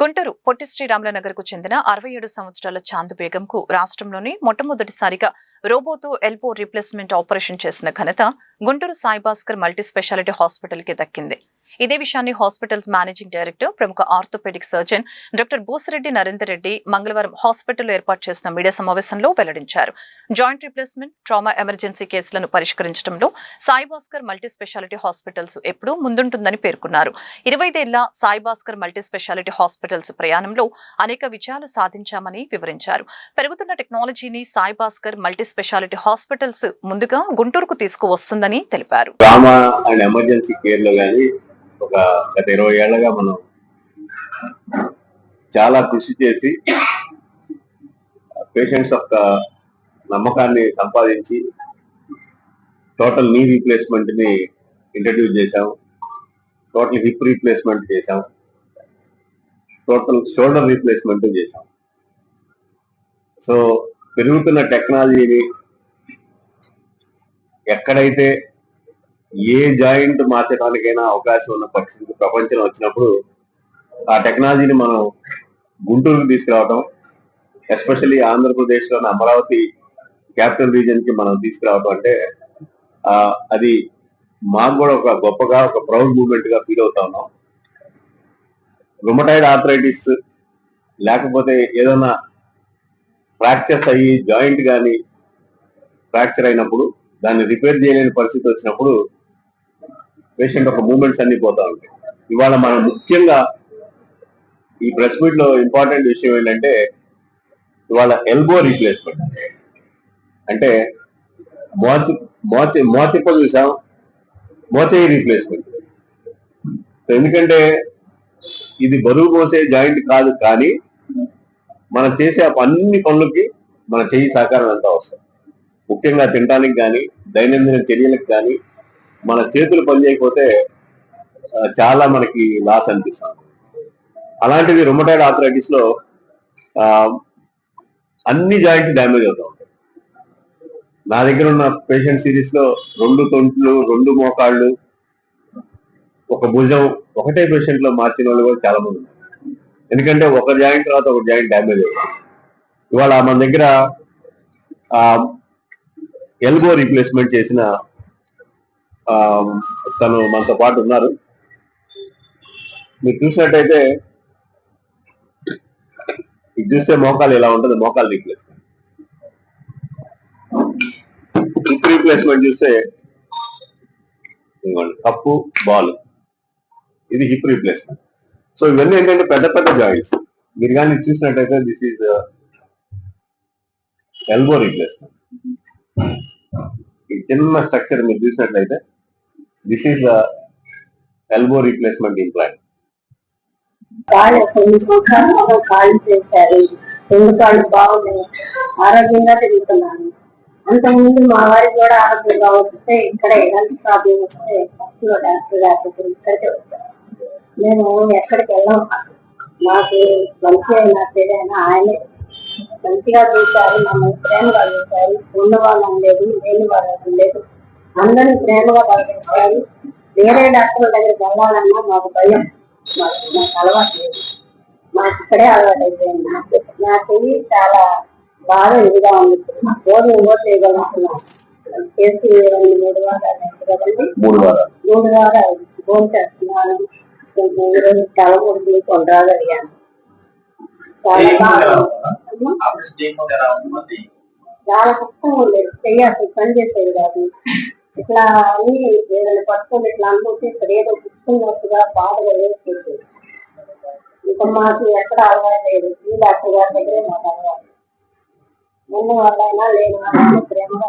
గుంటూరు పొట్టి శ్రీరాముల నగర్కు చెందిన అరవై ఏడు సంవత్సరాల చాందు బేగం కు మొట్టమొదటిసారిగా రోబోతో ఎల్బో రీప్లేస్మెంట్ ఆపరేషన్ చేసిన ఘనత గుంటూరు సాయిభాస్కర్ మల్టీ స్పెషాలిటీ హాస్పిటల్కి దక్కింది. ఇదే విషయాన్ని హాస్పిటల్స్ మేనేజింగ్ డైరెక్టర్ ప్రముఖ orthopaedic surgeon doctor Busireddy Narender Reddy మంగళవారం హాస్పిటల్లో ఏర్పాటు చేసిన మీడియా సమావేశంలో వెల్లడించారు. జాయింట్ రీప్లేస్మెంట్ ట్రామా ఎమర్జెన్సీ కేసులను పరిష్కరించడంలో సాయిభాస్కర్ మల్టీ స్పెషాలిటీ హాస్పిటల్స్ ఎప్పుడూ ముందుంటుందని పేర్కొన్నారు. ఇరవైదేళ్ళ సాయిభాస్కర్ మల్టీ స్పెషాలిటీ హాస్పిటల్స్ ప్రయాణంలో అనేక విజయాలు సాధించామని వివరించారు. పెరుగుతున్న టెక్నాలజీని సాయిభాస్కర్ మల్టీ స్పెషాలిటీ హాస్పిటల్స్ ముందుగా గుంటూరుకు తీసుకువస్తుందని తెలిపారు. ట్రామా అండ్ ఎమర్జెన్సీ కేర్లో ఒక గత ఇరవై ఏళ్ళగా మనం చాలా కృషి చేసి పేషెంట్స్ యొక్క నమ్మకాన్ని సంపాదించి టోటల్ నీ రీప్లేస్మెంట్ని ఇంట్రడ్యూస్ చేశాం. టోటల్ హిప్ రీప్లేస్మెంట్ చేశాం. టోటల్ షోల్డర్ రీప్లేస్మెంట్ చేశాం. సో పెరుగుతున్న టెక్నాలజీని ఎక్కడైతే ఏ జాయింట్ మార్చడానికైనా అవకాశం ఉన్న పరిస్థితి ప్రపంచంలో వచ్చినప్పుడు ఆ టెక్నాలజీని మనం గుంటూరుకు తీసుకురావడం ఎస్పెషల్లీ ఆంధ్రప్రదేశ్లోని అమరావతి క్యాపిటల్ రీజన్కి మనం తీసుకురావడం అంటే అది మాకు కూడా ఒక గొప్పగా ఒక ప్రౌడ్ మూమెంట్గా ఫీల్ అవుతా ఉన్నాం. రుమటైడ్ ఆర్థరైటిస్ లేకపోతే ఏదైనా ఫ్రాక్చర్స్ అయ్యి జాయింట్ కానీ ఫ్రాక్చర్ అయినప్పుడు దాన్ని రిపేర్ చేయలేని పరిస్థితి వచ్చినప్పుడు పేషెంట్ ఒక మూమెంట్స్ అన్ని పోతా ఉంటాయి. ఇవాళ మనం ముఖ్యంగా ఈ ప్రెస్ మీట్లో ఇంపార్టెంట్ విషయం ఏంటంటే ఇవాళ ఎల్బో రీప్లేస్మెంట్ అంటే మోచి మోచి మోచిప్ప చూసాం? మోచేయి రీప్లేస్మెంట్ సో ఎందుకంటే ఇది బరువు పోసే జాయింట్ కాదు కానీ మనం చేసే అన్ని పనులకి మన చెయ్యి సహకారం అంతా అవసరం. ముఖ్యంగా తినడానికి కానీ దైనందిన చర్యలకు కానీ మన చేతులు పనిచేయకపోతే చేయకపోతే చాలా మనకి లాస్ అనిపిస్తుంది. అలాంటిది రొమటైడ్ ఆర్థరైటిస్లో అన్ని జాయింట్స్ డ్యామేజ్ అవుతా ఉంటాయి. నా దగ్గర ఉన్న పేషెంట్ సిరీస్లో రెండు తొంట్లు రెండు మోకాళ్ళు ఒక భుజం ఒకటే పేషెంట్లో మార్చిన వాళ్ళు కూడా చాలా మంది ఎందుకంటే ఒక జాయింట్ తర్వాత ఒక జాయింట్ డ్యామేజ్ అవుతుంది. ఇవాళ మన దగ్గర ఎల్బో రీప్లేస్మెంట్ చేసిన తను మనతో పాటు ఉన్నారు. మీరు చూసినట్టయితే ఇది చూస్తే మోకాలు ఎలా ఉంటుంది మోకాలు రీప్లేస్మెంట్ హిప్ రీప్లేస్మెంట్ చూస్తే కప్పు బాల్ ఇది హిప్ రీప్లేస్మెంట్ సో ఇవన్నీ ఏంటంటే పెద్ద పెద్ద జాయింట్స్ మీరు కానీ చూసినట్టయితే దిస్ ఈజ్ ఎల్బో రీప్లేస్మెంట్ ఈ చిన్న స్ట్రక్చర్ మీరు చూసినట్లయితే this is the elbow replacement implant కాళ్ళు కొన్ని సంవత్సరాలు కాళ్ళు చేశారు. రెండు కాళ్ళు బాగున్నాయి ఆరోగ్యంగా తిరుగుతున్నాను. అంతకుముందు మా వారికి కూడా ఆరోగ్యంగా వస్తే ఇక్కడ ఎలాంటి ప్రాబ్లం వస్తే ఫస్ట్లో డాక్టర్ గారి దగ్గర ఇక్కడికే వచ్చారు. మేము ఎక్కడికి వెళ్ళాం నాకు మంచి అయినా చెడైనా ఆయనే మంచిగా చూశారు. మమ్మల్ని ప్రేమగా చూశారు. ఉన్న వాళ్ళు లేదు లేని వాళ్ళు అనలేదు అందరినీ ప్రేమగా పలకరిస్తారు వేరే డాక్టర్ల దగ్గరికి వెళ్ళాలన్నా మాకు భయం. మాకు నాకు అలవాటు లేదు. మాకు ఇక్కడే అలవాటు అయిపోయింది. నాకు నా చెయ్యి చాలా బాగా ఇదిగా ఉంది. రోజు ఇంకో చేయగలుగుతున్నాను చేసి రెండు మూడు వారాలు కదండి. మూడు వారాలు. మూడు వారాలు. ఫోన్ చేస్తున్నాను. కొంచెం ఈరోజు చాలా ముందు కొనరాగలిగాను చాలా బాగా చాలా కష్టం ఉండేది చెయ్యి అసలు పని చేసేది కాదు. ఇట్లా అని ఏదైనా పట్టుకొని ఇట్లా అనుకుంటే ఇక్కడ ఏదో పుట్టుకున్నట్టుగా బాధగా వేసుకుంటుంది ఇక మాకు ఎక్కడ అలవాటు లేదు. ఈ డాక్టర్ గారి దగ్గరే మాకు అలవాటు. ఉన్న వాళ్ళైనా లేని వాళ్ళైనా ప్రేమగా